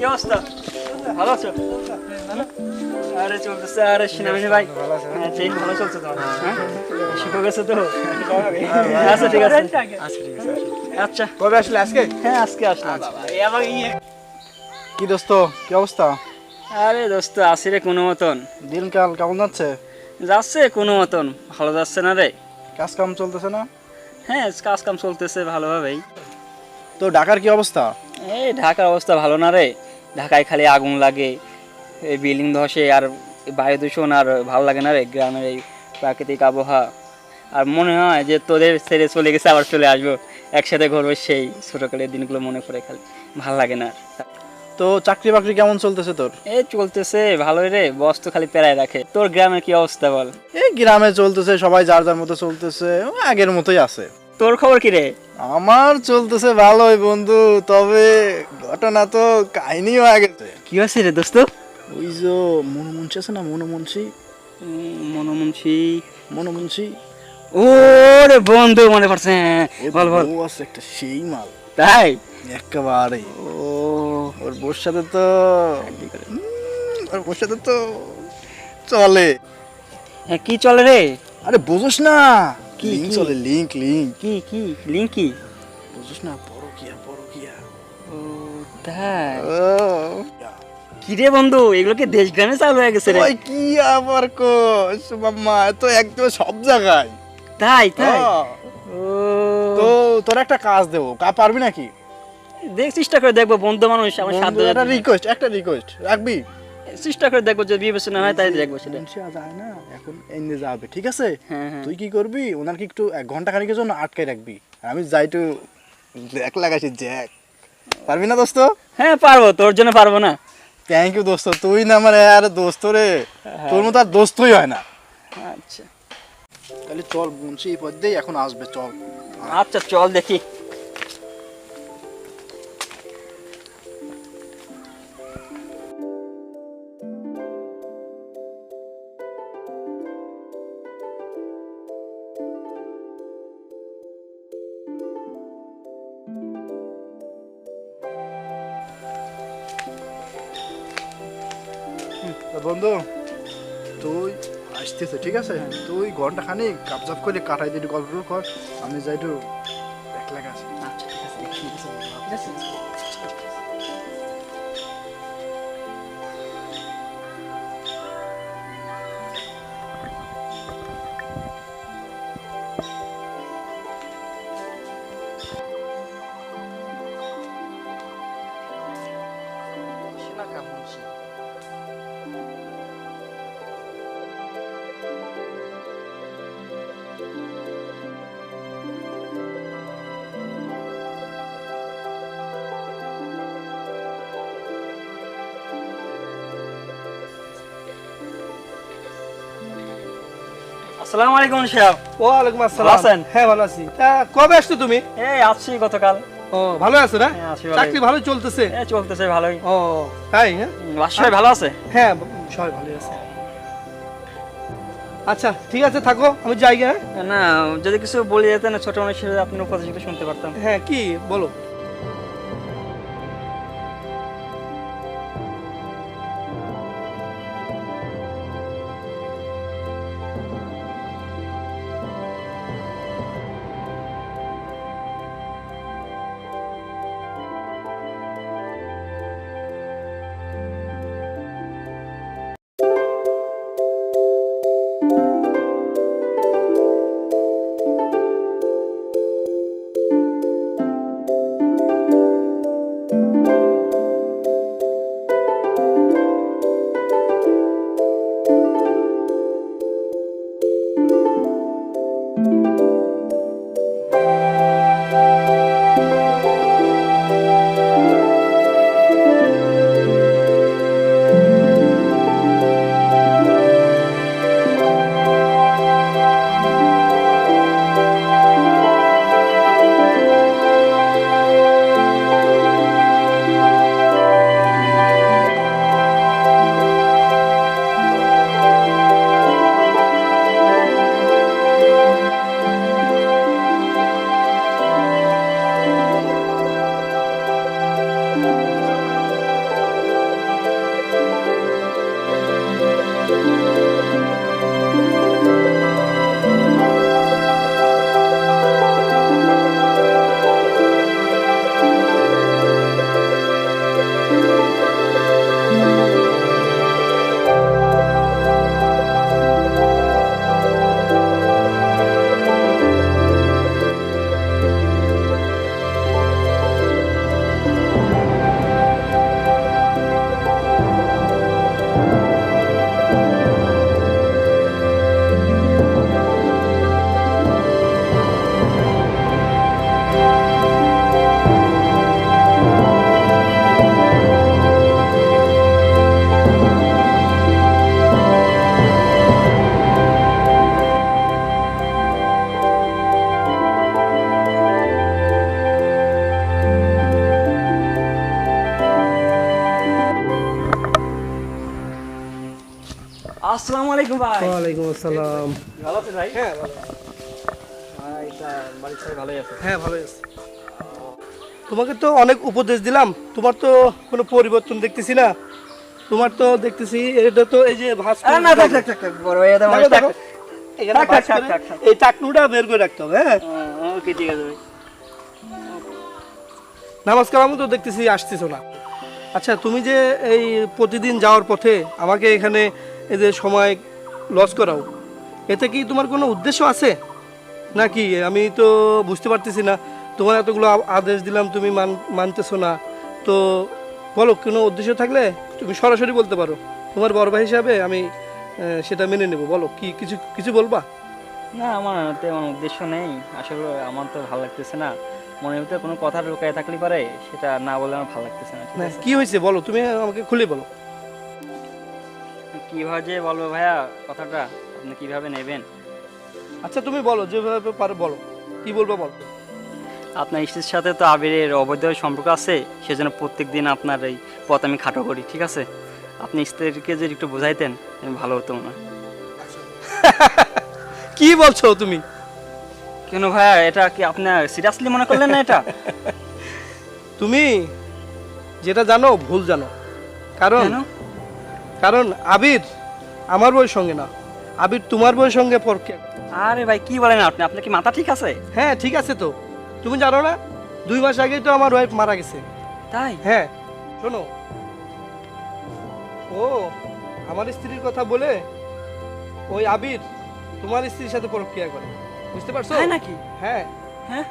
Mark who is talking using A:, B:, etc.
A: কি অবস্থা ভালো আছো আরে চলতেছে আরে ভাই হ্যাঁ ভালো চলছে তো হ্যাঁ শিখে গেছে তো আচ্ছা ঠিক আছে আচ্ছা
B: কবে আসলে আজকে
A: হ্যাঁ আজকে আসলাম
B: কি দোস্ত কি অবস্থা
A: আরে দোস্ত আসি রে কোনো মতন
B: দিনকাল কেমন যাচ্ছে
A: যাচ্ছে কোনো মতন ভালো যাচ্ছে না রে
B: কাজ কাম চলতেছে না
A: হ্যাঁ কাজ কাম চলতেছে ভালোভাবেই
B: তো ঢাকার কি অবস্থা
A: এই ঢাকার অবস্থা ভালো না রে ঢাকায় খালি আগুন লাগে এই বিল্ডিং ধসে আর বায়ু দূষণ আর ভালো লাগে না রে গ্রামের এই প্রাকৃতিক আবহাওয়া। আর মনে হয় যে তোদের ছেড়ে চলে গেছে আবার চলে আসব। একসাথে ঘুরবো সেই ছোটোকালের দিনগুলো মনে পড়ে খালি ভালো লাগে না
B: তো চাকরি বাকরি কেমন চলতেছে তোর?
A: এই চলতেছে ভালোই রে বস তো খালি পেরায় রাখে। তোর গ্রামের কি অবস্থা বল?
B: এই গ্রামে চলতেছে সবাই যার যার মতো চলতেছে আগের মতোই আছে।
A: তোর খবর কি রে?
B: আমার চলতেছে ভালোই বন্ধু তবে ঘটনা তো কাহিনীও আগে।
A: কি হয়েছে রে দোস্ত?
B: ওই যে মনোমুন্সি আছে না মনোমুন্সি?
A: মনমুন্সি।
B: মনোমুন্সি।
A: ও রে বন্ধু মনে পড়ছে। বল বল।
B: বউ আছে একটা সেই মাল।
A: তাই?
B: একেবারে
A: ও।
B: ওর বোর সাথে তো ওর বোর সাথে তো চলে।
A: হ্যাঁ কি চলে রে?
B: আরে বুঝোস না।
A: কি,
B: লিঙ্ক
A: কি?
B: চলে লিঙ্ক লিঙ্ক
A: কি কি? লিঙ্ক কি
B: বুঝোস না পরকিয়া পরকিয়া
A: ও তাই?
B: ও।
A: কি রে বন্ধু এগুলো কি দেশ গ্রামে চালু হয়ে গেছে রে?
B: কি আবার কোস মাম্মা তো একদম সব জায়গায়।
A: তাই তাই। ও।
B: তো তোর একটা কাজ দেবো কা পারবি নাকি?
A: দেখ চেষ্টা করে দেখব বন্ধু মানুষ আমার সাধ্য
B: একটা রিকোয়েস্ট একটা রিকোয়েস্ট রাখবি?
A: চেষ্টা করে দেখব যদি বিবেচনা হয় তাই দেখব সেটা।
B: যায় না এখন এনে যাবে ঠিক আছে?
A: হ্যাঁ হ্যাঁ।
B: তুই কি করবি? ওনাকে একটু এক ঘণ্টা খানিকের জন্য আটকাই রাখবি। আর আমি যাই একটু জ্যাক লাগাইছি জ্যাক পারবি না দোস্ত?
A: হ্যাঁ পারব তোর জন্য পারব না।
B: থ্যাংক ইউ দোস্ত। তুই না আমার আর দোস্ত রে। তোর মতো আর দোস্তই হয় না।
A: আচ্ছা।
B: তাহলে চল মুন্সি এই পথ দিয়েই এখন আসবে চল।
A: আচ্ছা চল দেখি।
B: তো বন্ধু তুই আসতেছে ঠিক আছে? তুই ঘণ্টা খানিক কাপজাপ করে কাটাই দিয়ে গল্প কর। আমি যাই একটু একলা গেছি
A: আচ্ছা ঠিক আসসালামু আলাইকুম সাহেব
C: ওয়ালাইকুম আসসালাম।
A: আছেন?
C: হ্যাঁ ভালো আছি। তা কবে আসছো তুমি?
A: এই আসছি গতকাল।
C: ও ভালো আছো না?
A: হ্যাঁ।
C: চাকরি ভালো চলতেছে?
A: এই চলতেছে ভালোই।
C: ও তাই হ্যাঁ?
A: বাসায় ভালো আছে?
C: হ্যাঁ সবাই ভালো আছে। আচ্ছা ঠিক আছে থাকো। আমি যাই হ্যাঁ?
A: না যদি কিছু বলে যেতেন ছোট মানুষ আপনার কথা শুনতে পারতাম।
C: হ্যাঁ কি? বলো।
A: Thank you. আলাইকুম ভাই।
C: ওয়ালাইকুম আসসালাম।
A: ভালো আছেন ভাই?
C: হ্যাঁ ভালো।
A: ভাই বাড়ির সবাই ভালোই আছে?
C: হ্যাঁ ভালো আছে। তোমাকে তো অনেক উপদেশ দিলাম। তোমার তো কোনো পরিবর্তন দেখতেছি না। তোমার তো দেখতেছি এটা তো এই যে ভাস
A: না থাক থাক থাক থাক, বড় ভাই এটা মানে থাক, থাক, থাক, থাক।
C: এই টাকনুটা বের করে রাখতে হবে হ্যাঁ?
A: ওকে ঠিক আছে ভাই।
C: নামাজ কালামও তো দেখতেছি আসতেছো না। আচ্ছা তুমি যে এই প্রতিদিন যাওয়ার পথে আমাকে এখানে এই যে সময় লস করাও। এতে কি তোমার কোনো উদ্দেশ্য আছে? নাকি আমি তো বুঝতে পারতেছি না। তোমার এতগুলো আদেশ দিলাম তুমি মান মানতেছো না। তো বলো কোনো উদ্দেশ্য থাকলে তুমি সরাসরি বলতে পারো। তোমার বড় ভাই হিসাবে আমি সেটা মেনে নেব। বলো কি কিছু কিছু বলবা?
A: না আমার তেমন উদ্দেশ্য নেই। আসলে আমার তো ভালো লাগতেছে না। মনের ভিতরে কোনো কথা ঢুকায় থাকলে পারে সেটা না বলে আমার ভালো লাগতেছে না
C: কি হয়েছে বলো তুমি আমাকে খুলে বলো।
A: কীভাবে যে বলব ভাইয়া কথাটা আপনি কীভাবে নেবেন?
C: আচ্ছা তুমি বলো যেভাবে পারো বলো। কি বলব বলো?
A: আপনার স্ত্রীর সাথে তো আবিরের অবৈধ সম্পর্ক আছে সেজন্য প্রত্যেক দিন আপনার এই পথ আমি খাটো করি ঠিক আছে? আপনি স্ত্রীকে যদি একটু বোঝাইতেন ভালো হতো না
C: কি বলছো তুমি?
A: কেন ভাইয়া এটা কি আপনার সিরিয়াসলি মনে করলেন না এটা?
C: তুমি যেটা জানো ভুল জানো। কারণ কারণ আবির আমার বইয়ের সঙ্গে না। আবির তোমার বইয়ের সঙ্গে পরকে
A: আরে ভাই কি বলেন আপনি? আপনার কি মাথা ঠিক আছে?
C: হ্যাঁ ঠিক আছে তো। তুমি জানো না দুই মাস আগেই তো আমার ওয়াইফ মারা গেছে।
A: তাই?
C: হ্যাঁ শোনো। ও আমার স্ত্রীর কথা বলে ওই আবির তোমার স্ত্রীর সাথে প্রক্রিয়া করে। বুঝতে পারছ?
A: তাই নাকি?
C: হ্যাঁ।
A: হ্যাঁ?